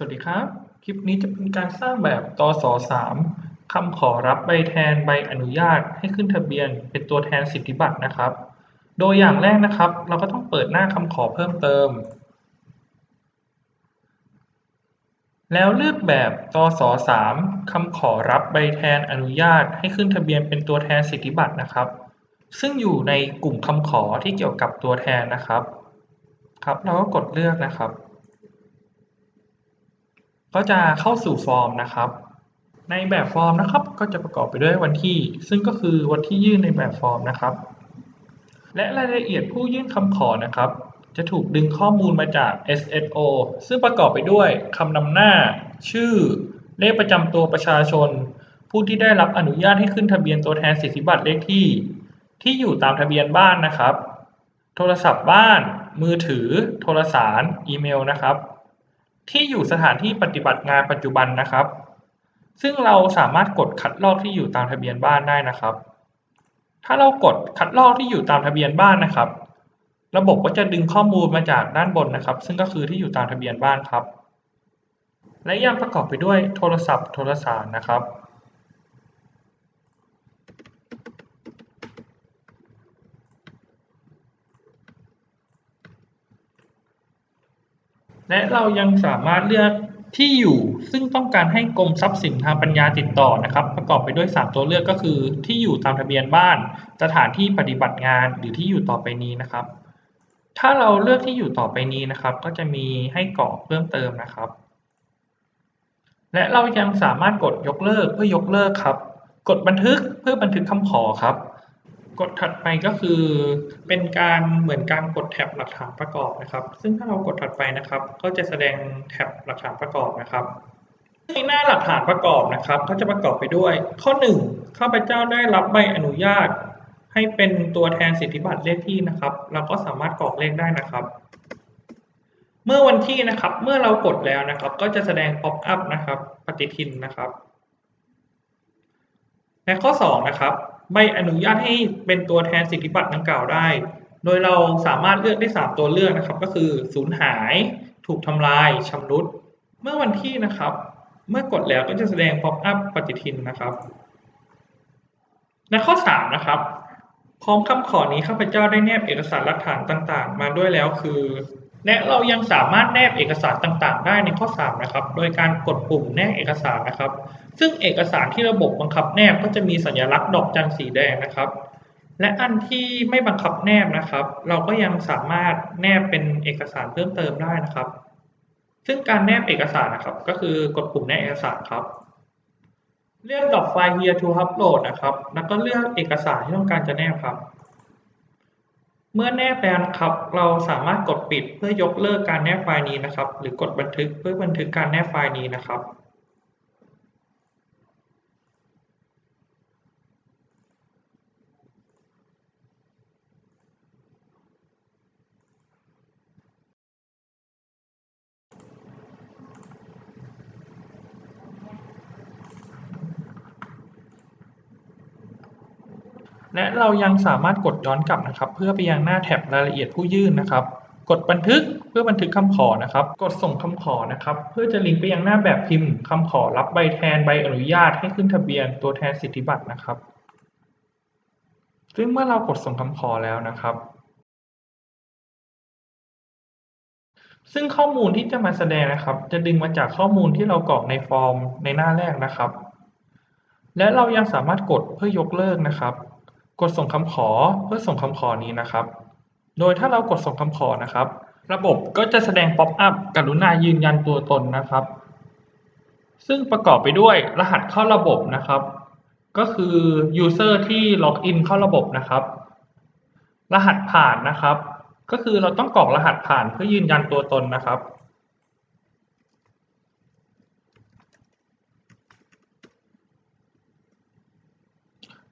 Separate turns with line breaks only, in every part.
สวัสดีครับ คลิปนี้จะเป็นการสร้างแบบตสสามคำขอรับใบแทนใบอนุญาตให้ขึ้นทะเบียน เป็นตัวแทนสิทธิบัตรนะครับ โดยอย่างแรกนะครับ เราก็ต้องเปิดหน้าคำขอเพิ่มเติม แล้วเลือกแบบตสสามคำขอรับใบแทนอนุญาตให้ขึ้นทะเบียนเป็นตัวแทนสิทธิบัตรนะครับ ซึ่งอยู่ในกลุ่มคำขอที่เกี่ยวกับตัวแทนนะครับ ครับ เราก็กดเลือกนะครับ ก็จะเข้าสู่ฟอร์มนะครับ ในแบบฟอร์มนะครับ ก็จะประกอบไปด้วยวันที่ ซึ่งก็คือวันที่ยื่นในแบบฟอร์มนะครับ และรายละเอียดผู้ยื่นคำขอนะครับ จะถูกดึงข้อมูลมาจาก SSO ซึ่งประกอบไปด้วยคำนำหน้า ชื่อ เลขประจำตัวประชาชน ผู้ที่ได้รับอนุญาตให้ขึ้นทะเบียนตัวแทนสิทธิบัตรเลขที่ ที่อยู่ตามทะเบียนบ้านนะครับ โทรศัพท์บ้าน มือถือ โทรสาร อีเมลนะครับ ที่อยู่สถานที่ปฏิบัติงานปัจจุบันนะครับ ซึ่งเราสามารถกดคัดลอกที่อยู่ตามทะเบียนบ้านได้นะครับ ถ้าเรากดคัดลอกที่อยู่ตามทะเบียนบ้านนะครับ ระบบก็จะดึงข้อมูลมาจากด้านบนนะครับ ซึ่งก็คือที่อยู่ตามทะเบียนบ้านครับ และยังประกอบไปด้วยโทรศัพท์โทรสารนะครับ และเรายังสามารถเลือกที่อยู่ซึ่งต้องการให้กรมทรัพย์สินทางปัญญาติดต่อนะครับ ประกอบไปด้วย 3 ตัวเลือกก็คือ ที่อยู่ตามทะเบียนบ้าน สถานที่ปฏิบัติงานหรือที่อยู่ต่อไปนี้นะครับ ถ้าเราเลือกที่อยู่ต่อไปนี้นะครับ ก็จะมีให้กรอกเพิ่มเติมนะครับ และเรายังสามารถกดยกเลิกเพื่อยกเลิกครับ กดบันทึกเพื่อบันทึกคำขอครับ กดถัดไปก็คือเป็นการเหมือนการกดแท็บหลักฐานประกอบนะครับ ซึ่งถ้าเรากดถัดไปนะครับ ก็จะแสดงแท็บหลักฐานประกอบนะครับในหน้าหลักฐานประกอบนะครับ ก็จะประกอบไปด้วย ข้อ 1 ข้าพเจ้าได้รับใบอนุญาต ให้เป็นตัวแทนสิทธิบัตรเลขที่นะครับ เราก็สามารถกรอกเลขได้นะครับ เมื่อวันที่นะครับ เมื่อเรากดแล้วนะครับ ก็จะแสดง pop up นะครับ ปฏิทินนะครับ และข้อ 2 นะครับ ใบอนุญาตให้เป็นตัวแทนสิทธิบัตรดังกล่าวได้ โดยเราสามารถเลือกได้ 3 ตัวเลือกนะครับ ก็คือสูญหาย ถูกทำลายชำรุด เมื่อวันที่นะครับ เมื่อกดแล้วก็จะแสดง pop up ปฏิทินนะครับและข้อ 3 นะครับพร้อมคำขอนี้ข้าพเจ้าได้แนบเอกสารหลักฐานต่าง ๆ มาด้วยแล้วคือ และเรายังสามารถแนบเอกสารต่างๆ ได้ในข้อ 3 นะครับ โดยการกดปุ่มแนบเอกสารนะครับ ซึ่งเอกสารที่ระบบบังคับแนบก็จะมีสัญลักษณ์ดอกจันสีแดงนะครับ และอันที่ไม่บังคับแนบนะครับ เราก็ยังสามารถแนบเป็นเอกสารเพิ่มเติมได้นะครับ ซึ่งการแนบเอกสารนะครับ ก็คือกดปุ่มแนบเอกสารครับ เลือกดอกไฟล์ here to upload นะครับ แล้วก็เลือกเอกสารที่ต้องการจะแนบครับ เมื่อแนบแล้วนะครับ เราสามารถกดปิดเพื่อยกเลิกการแนบไฟล์นี้นะครับ หรือกดบันทึกเพื่อบันทึกการแนบไฟล์นี้นะครับ และเรายังสามารถกดย้อนกลับนะครับ เพื่อไปยังหน้าแท็บรายละเอียดผู้ยื่นนะครับ กดบันทึกเพื่อบันทึกคำขอนะครับ กดส่งคำขอนะครับ เพื่อจะลิงก์ไปยังหน้าแบบพิมพ์คำขอรับใบแทนใบอนุญาตให้ขึ้นทะเบียนตัวแทนสิทธิบัตรนะครับ ซึ่งเมื่อเรากดส่งคำขอแล้วนะครับซึ่งข้อมูลที่จะมาแสดงนะครับ จะดึงมาจากข้อมูลที่เรากรอกในฟอร์มในหน้าแรกนะครับ และเรายังสามารถกดเพื่อยกเลิกนะครับ กดส่งคำขอเพื่อส่งคำขอนี้นะครับ โดยถ้าเรากดส่งคำขอนะครับ ระบบก็จะแสดงป๊อปอัพกรุณายืนยันตัวตนนะครับ ซึ่งประกอบไปด้วยรหัสเข้าระบบนะครับ ก็คือ user ที่ล็อกอินเข้าระบบนะครับ รหัสผ่านนะครับ ก็คือเราต้องกรอกรหัสผ่านเพื่อยืนยันตัวตนนะครับ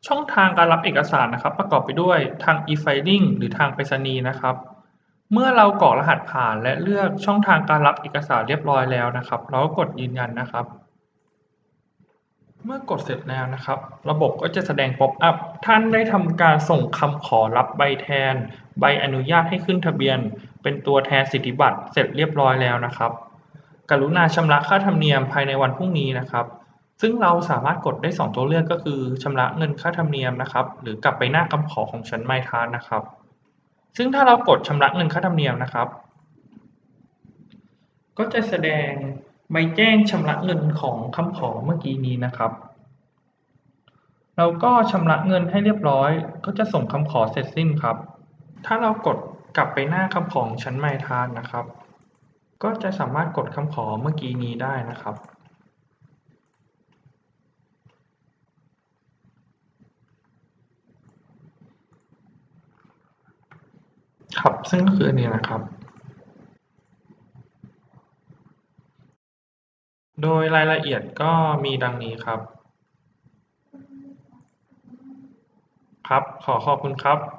ช่องทางการรับเอกสารนะครับ ประกอบไปด้วยทาง e-filing หรือทางไปรษณีย์นะครับ เมื่อเรากรอกรหัสผ่านและเลือกช่องทางการรับเอกสารเรียบร้อยแล้วนะครับ เราก็กดยืนยันนะครับ เมื่อกดเสร็จแล้วนะครับ ระบบก็จะแสดงป๊อปอัพท่านได้ทำการส่งคำขอรับใบแทน ใบอนุญาตให้ขึ้นทะเบียน เป็นตัวแทนสิทธิบัตรเสร็จเรียบร้อยแล้วนะครับ กรุณาชำระค่าธรรมเนียมภายในวันพรุ่งนี้นะครับ ซึ่งเราสามารถกดได้สองตัวเลือกก็คือชำระเงินค่าธรรมเนียมนะครับ หรือกลับไปหน้าคำขอของชั้นไมทานนะครับ ซึ่งถ้าเรากดชำระเงินค่าธรรมเนียมนะครับ ก็จะแสดงใบแจ้งชำระเงินของคำขอเมื่อกี้นี้นะครับ เราก็ชำระเงินให้เรียบร้อย ก็จะส่งคำขอเสร็จสิ้นครับ ถ้าเรากดกลับไปหน้าคำขอของชั้นไมทานนะครับ ก็จะสามารถกดคำขอเมื่อกี้นี้ได้นะครับ ครับ ซึ่งก็คืออันนี้นะครับ โดยรายละเอียดก็มีดังนี้ครับ ครับ ขอขอบคุณครับ